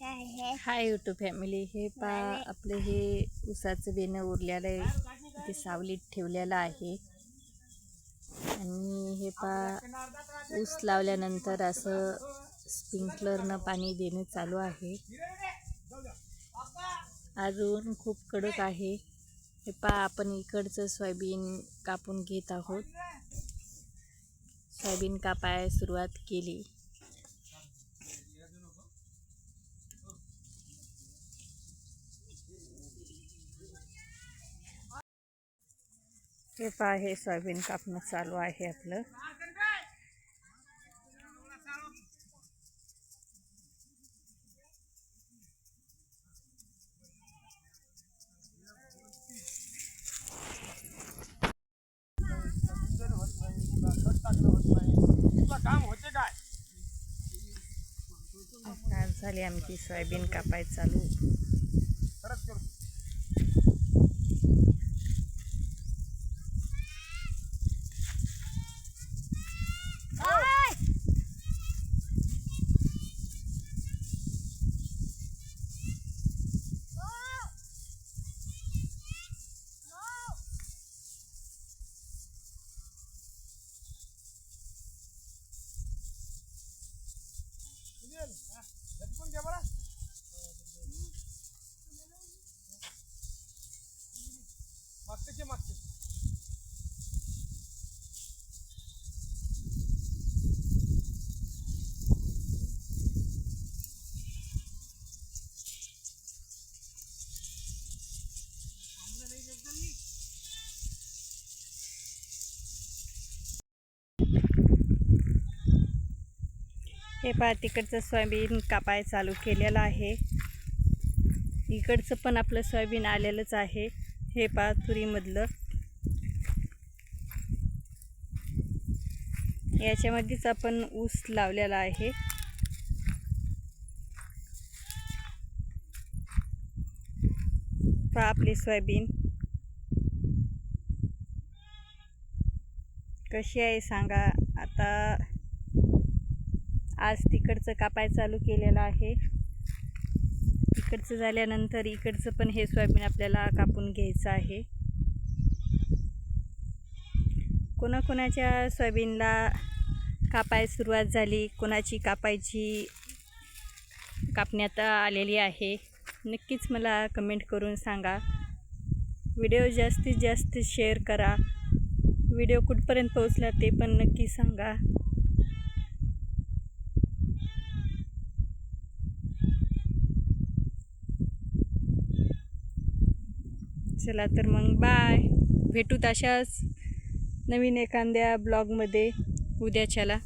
Hi YouTube family हे पा आपलं हे ऊसाचं बेणं उरलेलं आहे. ते सावलीत ठेवलेलं आहे. आणि हे पा ऊस लावल्यानंतर असं स्प्रिंकलरनं पाणी देणं चालू आहे. अजून खूप कडक आहे. हे पा आपण इकडचं सोयाबीन कापून घेत आहोत. सोयाबीन कापाय सुरुवात केली. हे पहा हे सोयाबीन कापणं चालू आहे आपलं. काम होते काय झाली आमची सोयाबीन कापाय चालू. मागचे. हे पहा तिकडचं सोयाबीन कापाय चालू केलेलं आहे. इकडचं पण आपलं सोयाबीन आलेलंच आहे. हे पहा तुरीमधलं. याच्यामध्येच आपण ऊस लावलेला आहे. पहा आपली सोयाबीन. कशी आहे सांगा. आता आज तिकडचं कापाय चालू केलेलं आहे. इकडचं झाल्यानंतर इकडचं पण हे सोयाबीन आपल्याला कापून घ्यायचं आहे. कोणाकोणाच्या सोयाबीनला कापाय सुरुवात झाली कोणाची कापायची कापण्यात आलेली आहे नक्कीच मला कमेंट करून सांगा. व्हिडिओ जास्तीत जास्त शेअर करा. व्हिडिओ कुठपर्यंत पोहोचला ते पण नक्की सांगा. चला तर मग बाय. भेटूत अशाच नवीन एखाद्या ब्लॉगमध्ये. उद्याच्याला